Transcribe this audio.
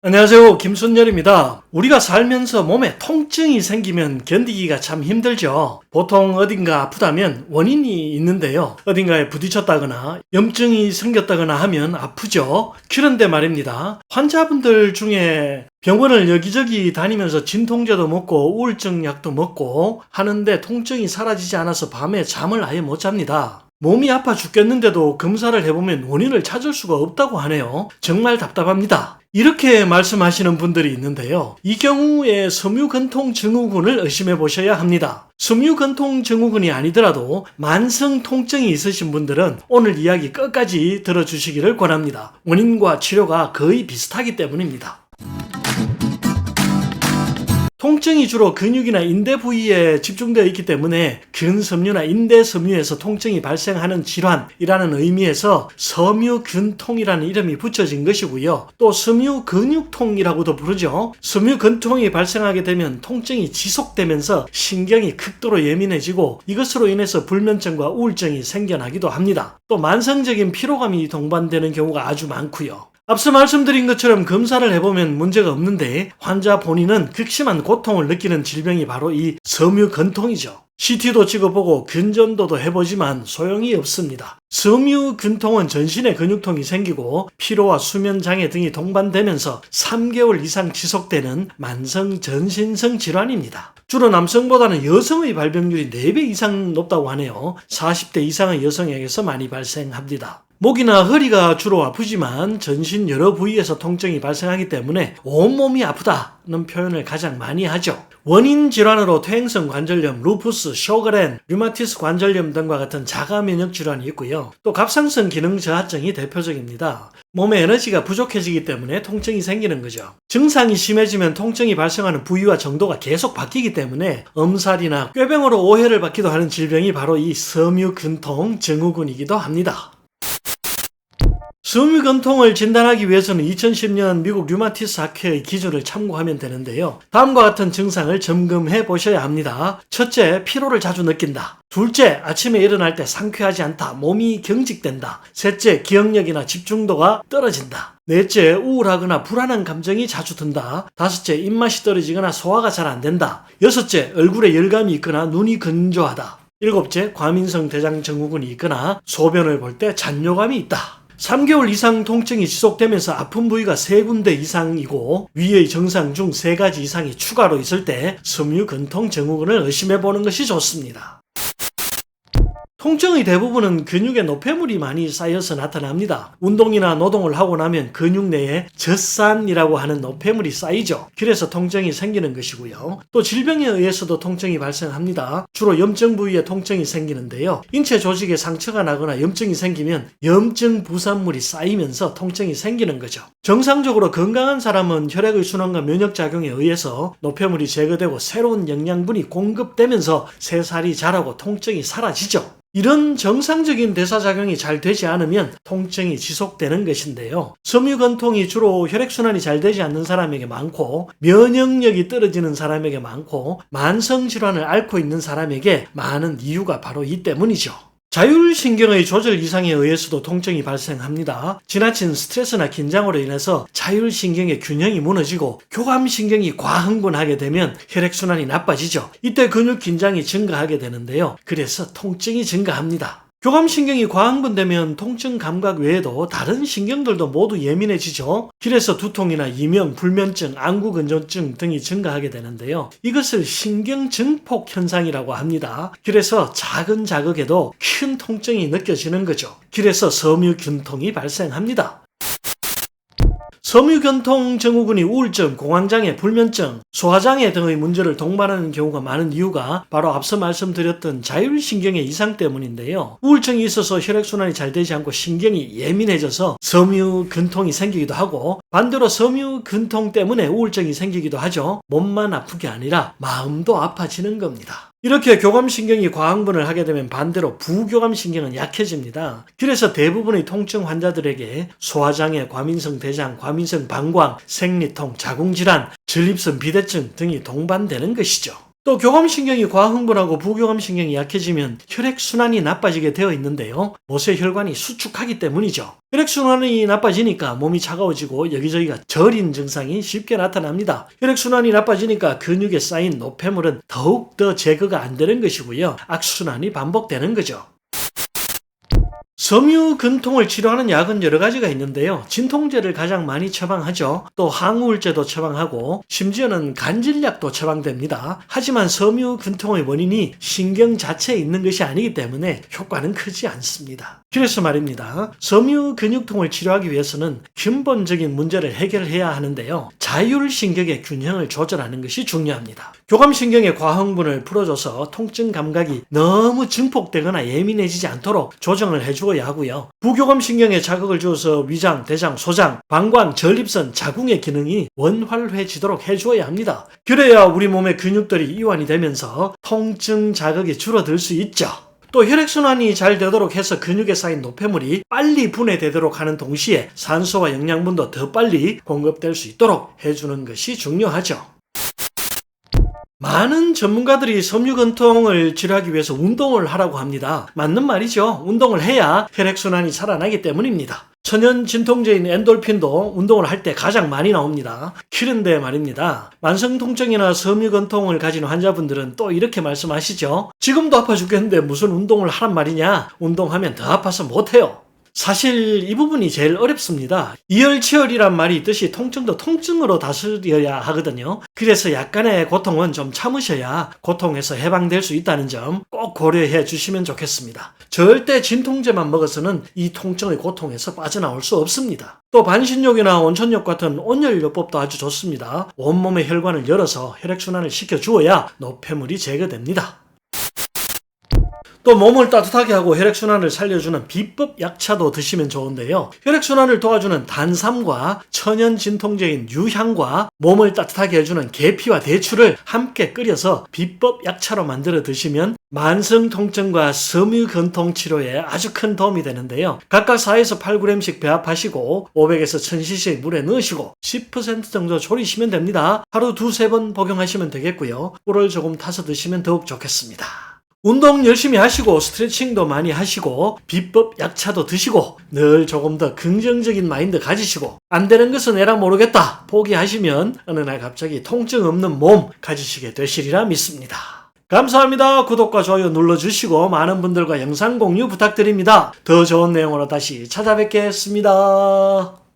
안녕하세요. 김순열입니다. 우리가 살면서 몸에 통증이 생기면 견디기가 참 힘들죠. 보통 어딘가 아프다면 원인이 있는데요. 어딘가에 부딪혔다거나 염증이 생겼다거나 하면 아프죠. 그런데 말입니다. 환자분들 중에 병원을 여기저기 다니면서 진통제도 먹고 우울증 약도 먹고 하는데 통증이 사라지지 않아서 밤에 잠을 아예 못 잡니다. 몸이 아파 죽겠는데도 검사를 해보면 원인을 찾을 수가 없다고 하네요. 정말 답답합니다. 이렇게 말씀하시는 분들이 있는데요. 이 경우에 섬유근통 증후군을 의심해 보셔야 합니다. 섬유근통 증후군이 아니더라도 만성 통증이 있으신 분들은 오늘 이야기 끝까지 들어주시기를 권합니다. 원인과 치료가 거의 비슷하기 때문입니다. 통증이 주로 근육이나 인대 부위에 집중되어 있기 때문에 근섬유나 인대 섬유에서 통증이 발생하는 질환이라는 의미에서 섬유근통이라는 이름이 붙여진 것이고요. 또 섬유근육통이라고도 부르죠. 섬유근통이 발생하게 되면 통증이 지속되면서 신경이 극도로 예민해지고 이것으로 인해서 불면증과 우울증이 생겨나기도 합니다. 또 만성적인 피로감이 동반되는 경우가 아주 많고요. 앞서 말씀드린 것처럼 검사를 해보면 문제가 없는데 환자 본인은 극심한 고통을 느끼는 질병이 바로 이 섬유근통이죠. CT도 찍어보고 근전도도 해보지만 소용이 없습니다. 섬유근통은 전신에 근육통이 생기고 피로와 수면장애 등이 동반되면서 3개월 이상 지속되는 만성 전신성 질환입니다. 주로 남성보다는 여성의 발병률이 4배 이상 높다고 하네요. 40대 이상의 여성에게서 많이 발생합니다. 목이나 허리가 주로 아프지만 전신 여러 부위에서 통증이 발생하기 때문에 온몸이 아프다는 표현을 가장 많이 하죠. 원인 질환으로 퇴행성 관절염, 루푸스, 쇼그렌, 류마티스 관절염 등과 같은 자가 면역 질환이 있고요. 또 갑상선 기능 저하증이 대표적입니다. 몸에 에너지가 부족해지기 때문에 통증이 생기는 거죠. 증상이 심해지면 통증이 발생하는 부위와 정도가 계속 바뀌기 때문에 엄살이나 꾀병으로 오해를 받기도 하는 질병이 바로 이 섬유근통 증후군이기도 합니다. 섬유근통을 진단하기 위해서는 2010년 미국 류마티스 학회의 기준을 참고하면 되는데요. 다음과 같은 증상을 점검해 보셔야 합니다. 첫째, 피로를 자주 느낀다. 둘째, 아침에 일어날 때 상쾌하지 않다. 몸이 경직된다. 셋째, 기억력이나 집중도가 떨어진다. 넷째, 우울하거나 불안한 감정이 자주 든다. 다섯째, 입맛이 떨어지거나 소화가 잘 안 된다. 여섯째, 얼굴에 열감이 있거나 눈이 건조하다. 일곱째, 과민성 대장 증후군이 있거나 소변을 볼 때 잔뇨감이 있다. 3개월 이상 통증이 지속되면서 아픈 부위가 3군데 이상이고 위의 증상 중 3가지 이상이 추가로 있을 때 섬유근통 증후군을 의심해 보는 것이 좋습니다. 통증의 대부분은 근육에 노폐물이 많이 쌓여서 나타납니다. 운동이나 노동을 하고 나면 근육 내에 젖산이라고 하는 노폐물이 쌓이죠. 그래서 통증이 생기는 것이고요. 또 질병에 의해서도 통증이 발생합니다. 주로 염증 부위에 통증이 생기는데요. 인체 조직에 상처가 나거나 염증이 생기면 염증 부산물이 쌓이면서 통증이 생기는 거죠. 정상적으로 건강한 사람은 혈액의 순환과 면역 작용에 의해서 노폐물이 제거되고 새로운 영양분이 공급되면서 새살이 자라고 통증이 사라지죠. 이런 정상적인 대사작용이 잘 되지 않으면 통증이 지속되는 것인데요. 섬유건통이 주로 혈액순환이 잘 되지 않는 사람에게 많고 면역력이 떨어지는 사람에게 많고 만성질환을 앓고 있는 사람에게 많은 이유가 바로 이 때문이죠. 자율신경의 조절 이상에 의해서도 통증이 발생합니다. 지나친 스트레스나 긴장으로 인해서 자율신경의 균형이 무너지고 교감신경이 과흥분하게 되면 혈액순환이 나빠지죠. 이때 근육 긴장이 증가하게 되는데요. 그래서 통증이 증가합니다. 교감신경이 과흥분되면 통증 감각 외에도 다른 신경들도 모두 예민해지죠. 그래서 두통이나 이명, 불면증, 안구근조증 등이 증가하게 되는데요. 이것을 신경증폭 현상이라고 합니다. 그래서 작은 자극에도 큰 통증이 느껴지는 거죠. 그래서 섬유균통이 발생합니다. 섬유견통 증후군이 우울증, 공황장애, 불면증, 소화장애 등의 문제를 동반하는 경우가 많은 이유가 바로 앞서 말씀드렸던 자율신경의 이상 때문인데요. 우울증이 있어서 혈액순환이 잘 되지 않고 신경이 예민해져서 섬유근통이 생기기도 하고 반대로 섬유근통 때문에 우울증이 생기기도 하죠. 몸만 아픈 게 아니라 마음도 아파지는 겁니다. 이렇게 교감신경이 과흥분을 하게 되면 반대로 부교감신경은 약해집니다. 그래서 대부분의 통증 환자들에게 소화장애, 과민성 대장, 과민성 방광, 생리통, 자궁질환, 전립선 비대증 등이 동반되는 것이죠. 또 교감신경이 과흥분하고 부교감신경이 약해지면 혈액순환이 나빠지게 되어 있는데요. 모세 혈관이 수축하기 때문이죠. 혈액순환이 나빠지니까 몸이 차가워지고 여기저기가 저린 증상이 쉽게 나타납니다. 혈액순환이 나빠지니까 근육에 쌓인 노폐물은 더욱 더 제거가 안 되는 것이고요. 악순환이 반복되는 거죠. 섬유근통을 치료하는 약은 여러 가지가 있는데요. 진통제를 가장 많이 처방하죠. 또 항우울제도 처방하고 심지어는 간질약도 처방됩니다. 하지만 섬유근통의 원인이 신경 자체에 있는 것이 아니기 때문에 효과는 크지 않습니다. 그래서 말입니다. 섬유근육통을 치료하기 위해서는 근본적인 문제를 해결해야 하는데요. 자율신경의 균형을 조절하는 것이 중요합니다. 교감신경의 과흥분을 풀어줘서 통증 감각이 너무 증폭되거나 예민해지지 않도록 조정을 해 주어야 하고요. 부교감 신경에 자극을 주어서 위장, 대장, 소장, 방광, 전립선, 자궁의 기능이 원활해지도록 해주어야 합니다. 그래야 우리 몸의 근육들이 이완이 되면서 통증 자극이 줄어들 수 있죠. 또 혈액순환이 잘 되도록 해서 근육에 쌓인 노폐물이 빨리 분해되도록 하는 동시에 산소와 영양분도 더 빨리 공급될 수 있도록 해주는 것이 중요하죠. 많은 전문가들이 섬유근통을 치료하기 위해서 운동을 하라고 합니다. 맞는 말이죠. 운동을 해야 혈액순환이 살아나기 때문입니다. 천연 진통제인 엔돌핀도 운동을 할 때 가장 많이 나옵니다. 그런데 말입니다. 만성통증이나 섬유근통을 가진 환자분들은 또 이렇게 말씀하시죠. 지금도 아파 죽겠는데 무슨 운동을 하란 말이냐? 운동하면 더 아파서 못해요. 사실 이 부분이 제일 어렵습니다. 이열치열이란 말이 있듯이 통증도 통증으로 다스려야 하거든요. 그래서 약간의 고통은 좀 참으셔야 고통에서 해방될 수 있다는 점 꼭 고려해 주시면 좋겠습니다. 절대 진통제만 먹어서는 이 통증의 고통에서 빠져나올 수 없습니다. 또 반신욕이나 온천욕 같은 온열요법도 아주 좋습니다. 온몸의 혈관을 열어서 혈액순환을 시켜주어야 노폐물이 제거됩니다. 또 몸을 따뜻하게 하고 혈액순환을 살려주는 비법 약차도 드시면 좋은데요. 혈액순환을 도와주는 단삼과 천연 진통제인 유향과 몸을 따뜻하게 해주는 계피와 대추를 함께 끓여서 비법 약차로 만들어 드시면 만성 통증과 섬유근통 치료에 아주 큰 도움이 되는데요. 각각 4에서 8g씩 배합하시고 500에서 1000cc 물에 넣으시고 10% 정도 졸이시면 됩니다. 하루 두세 번 복용하시면 되겠고요. 꿀을 조금 타서 드시면 더욱 좋겠습니다. 운동 열심히 하시고 스트레칭도 많이 하시고 비법 약차도 드시고 늘 조금 더 긍정적인 마인드 가지시고 안 되는 것은 에라 모르겠다 포기하시면 어느 날 갑자기 통증 없는 몸 가지시게 되시리라 믿습니다. 감사합니다. 구독과 좋아요 눌러주시고 많은 분들과 영상 공유 부탁드립니다. 더 좋은 내용으로 다시 찾아뵙겠습니다.